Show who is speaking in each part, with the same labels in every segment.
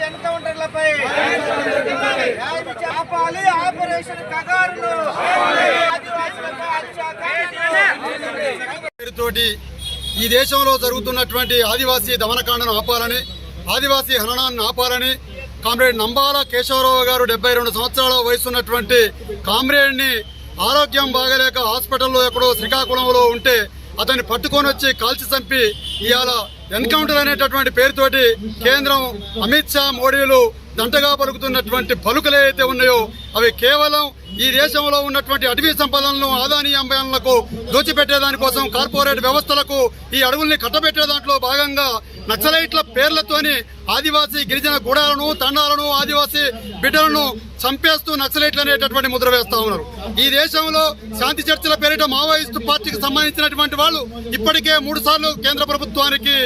Speaker 1: ఎన్కౌంటర్లపై ఆపాలి ఆపరేషన్ కగారులు.
Speaker 2: పేరుతోటి ఈ దేశంలో జరుగుతున్నటువంటి ఆదివాసీ దమనకాండను ఆపాలని ఆదివాసీ హననాన్ని ఆపాలని కామ్రేడ్ నంబాల కేశవరావు గారు డెబ్బై రెండు సంవత్సరాల వయసున్నటువంటి కామ్రేడ్ని ఆరోగ్యం బాగలేక హాస్పిటల్లో ఎక్కడో శ్రీకాకుళంలో ఉంటే అతన్ని పట్టుకొని వచ్చి కాల్చి చంపి ఇవాళ ఎన్కౌంటర్ అనేటటువంటి పేరుతోటి కేంద్రం అమిత్ షా మోడీలు దంటగా పలుకుతున్నటువంటి పలుకులు ఏవైతే ఉన్నాయో అవి కేవలం ఈ దేశంలో ఉన్నటువంటి అటవీ సంపదలను ఆదాని అంబాలకు దోచిపెట్టేదానికోసం కార్పొరేట్ వ్యవస్థలకు ఈ అడవుల్ని కట్టబెట్టే దాంట్లో భాగంగా నక్సలైట్ల పేర్లతోని ఆదివాసీ గిరిజన గూడాలను తండాలను ఆదివాసీ బిడ్డలను చంపేస్తూ నక్సలైట్లు అనేటటువంటి ముద్ర వేస్తా ఉన్నారు. ఈ దేశంలో శాంతి చర్చల పేరిట మావోయిస్టు పార్టీకి సంబంధించినటువంటి వాళ్ళు ఇప్పటికే మూడు సార్లు కేంద్ర ప్రభుత్వానికి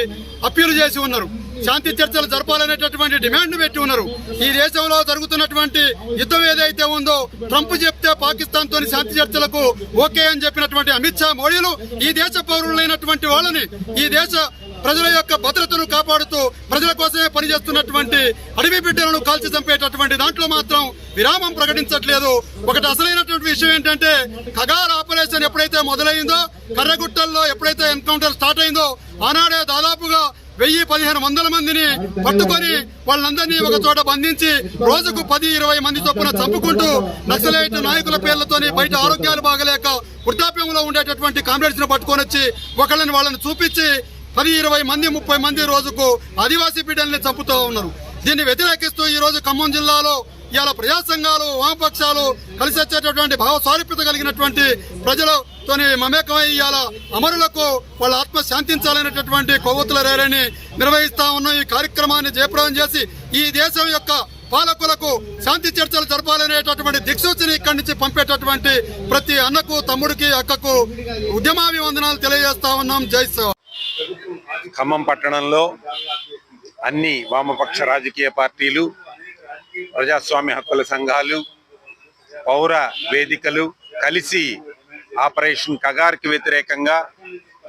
Speaker 2: అప్పీలు చేసి ఉన్నారు. శాంతి చర్చలు జరపాలనేటటువంటి డిమాండ్ పెట్టి ఉన్నారు. ఈ దేశంలో జరుగుతున్నటువంటి యుద్ధం ఏదైతే ఉందో ట్రంప్ చెప్తే పాకిస్తాన్ తోని శాంతి చర్చలకు ఓకే అని చెప్పినటువంటి అమిత్ షా మోడీలు ఈ దేశ పౌరులైనటువంటి వాళ్ళని ఈ దేశ ప్రజల యొక్క భద్రతను కాపాడుతూ ప్రజల కోసమే పనిచేస్తున్నటువంటి అడవి బిడ్డలను కాల్చి చంపేటటువంటి దాంట్లో మాత్రం విరామం ప్రకటించట్లేదు. ఒకటి అసలైనటువంటి విషయం ఏంటంటే కగార్ ఆపరేషన్ ఎప్పుడైతే మొదలైందో కర్రగుట్టల్లో ఎప్పుడైతే ఎన్కౌంటర్ స్టార్ట్ అయిందో ఆనాడే దాదాపుగా వెయ్యి పదిహేను వందల మందిని పట్టుకొని వాళ్ళందరినీ ఒక చోట బంధించి రోజుకు పది ఇరవై మంది చొప్పున చంపుకుంటూ నక్సలైట్ నాయకుల పేర్లతోని బయట ఆరోగ్యాలు బాగలేక వృద్ధాప్యంలో ఉండేటటువంటి కామ్రేడ్స్ను పట్టుకొని వచ్చి ఒకళ్ళని వాళ్ళని చూపించి పది ఇరవై మంది ముప్పై మంది రోజుకు ఆదివాసీ బిడ్డల్ని చంపుతూ ఉన్నారు. దీన్ని వ్యతిరేకిస్తూ ఈ రోజు ఖమ్మం జిల్లాలో ఇవాళ ప్రజా సంఘాలు వామపక్షాలు కలిసి వచ్చేటటువంటి భావ సారూప్యత కలిగినటువంటి ప్రజలతోని మమేకమై ఇవాళ అమరులకు వాళ్ళ ఆత్మ శాంతించాలనేటటువంటి కొవ్వొత్తుల రేరని నిర్వహిస్తా ఉన్న. ఈ కార్యక్రమాన్ని జయప్రదం చేసి ఈ దేశం యొక్క పాలకులకు శాంతి చర్చలు జరపాలనేటటువంటి దిక్సూచిని ఇక్కడి నుంచి పంపేటటువంటి ప్రతి అన్నకు తమ్ముడికి అక్కకు ఉద్యమాభివందనాలు తెలియజేస్తా ఉన్నాం. జై సేవ
Speaker 3: ఖమ్మం పట్టణంలో అన్ని వామపక్ష రాజకీయ పార్టీలు ప్రజాస్వామ్య హక్కుల సంఘాలు పౌర వేదికలు కలిసి ఆపరేషన్ కగార్కి వ్యతిరేకంగా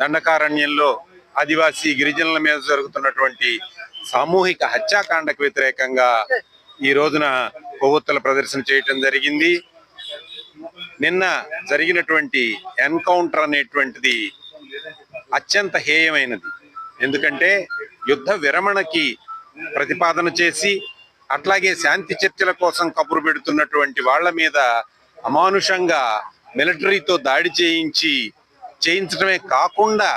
Speaker 3: దండకారణ్యంలో ఆదివాసీ గిరిజనుల మీద జరుగుతున్నటువంటి సామూహిక హత్యాకాండకు వ్యతిరేకంగా ఈ రోజున కొవ్వొత్తుల ప్రదర్శన చేయటం జరిగింది. నిన్న జరిగినటువంటి ఎన్కౌంటర్ అనేటువంటిది అత్యంత హేయమైనది. ఎందుకంటే యుద్ధ విరమణకి ప్రతిపాదన చేసి అట్లాగే శాంతి చర్చల కోసం కబురు పెడుతున్నటువంటి వాళ్ళ మీద అమానుషంగా మిలిటరీతో దాడి చేయించి చేయించడమే కాకుండా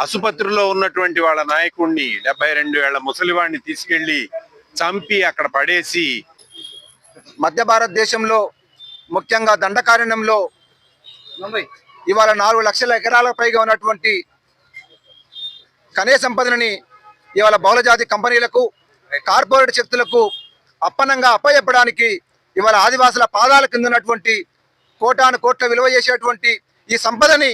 Speaker 3: ఆసుపత్రిలో ఉన్నటువంటి వాళ్ళ నాయకుడిని డెబ్బై రెండు ఏళ్ళ ముసలివాడిని తీసుకెళ్ళి చంపి అక్కడ పడేసి
Speaker 4: మధ్య భారతదేశంలో ముఖ్యంగా దండకారణ్యంలో ఇవాళ నాలుగు లక్షల ఎకరాలకు పైగా ఉన్నటువంటి ఖనిజ సంపదనని ఇవాళ బహుళజాతి కంపెనీలకు కార్పొరేట్ శక్తులకు అప్పనంగా అప్పచెప్పడానికి ఇవాళ ఆదివాసుల పాదాల కింద ఉన్నటువంటి కోటాను కోట్ల విలువ చేసేటువంటి ఈ సంపదని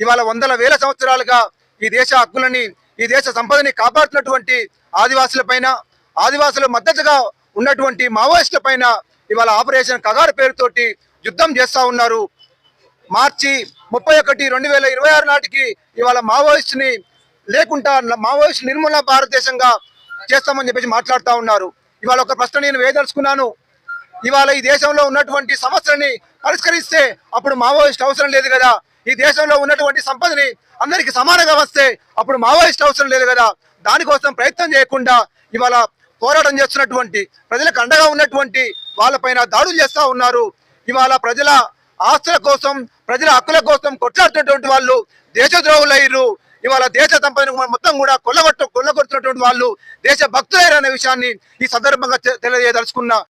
Speaker 4: ఇవాళ వందల వేల సంవత్సరాలుగా ఈ దేశ హక్కులని ఈ దేశ సంపదని కాపాడుతున్నటువంటి ఆదివాసుల పైన ఆదివాసుల మద్దతుగా ఉన్నటువంటి మావోయిస్టుల పైన ఇవాళ ఆపరేషన్ కగారు పేరుతోటి యుద్ధం చేస్తూ ఉన్నారు. మార్చి ముప్పై ఒకటి రెండు వేల ఇరవై ఆరు నాటికి ఇవాళ మావోయిస్ట్ని లేకుండా మావోయిస్ట్ నిర్మూలన భారతదేశంగా చేస్తామని చెప్పేసి మాట్లాడుతూ ఉన్నారు. ఇవాళ ఒక ప్రశ్న నేను వేయదలుచుకున్నాను. ఇవాళ ఈ దేశంలో ఉన్నటువంటి సమస్యలని పరిష్కరిస్తే అప్పుడు మావోయిస్ట్ అవసరం లేదు కదా. ఈ దేశంలో ఉన్నటువంటి సంపదని అందరికి సమానంగా వస్తే అప్పుడు మావోయిస్ట్ అవసరం లేదు కదా. దానికోసం ప్రయత్నం చేయకుండా ఇవాళ పోరాటం చేస్తున్నటువంటి ప్రజలకు అండగా ఉన్నటువంటి వాళ్ళపైన దాడులు చేస్తూ ఉన్నారు. ఇవాళ ప్రజల ఆస్తుల కోసం ప్రజల హక్కుల కోసం కొట్లాడుతున్నటువంటి వాళ్ళు దేశద్రోహులయ్యారు ఇవాళ దేశ సంపదను మొత్తం కూడా కొల్లగొట్టు కొల్లగొడుతున్నటువంటి వాళ్ళు దేశ భక్తులయ్యారు అనే విషయాన్ని ఈ సందర్భంగా తెలియజేయదలుచుకున్నా.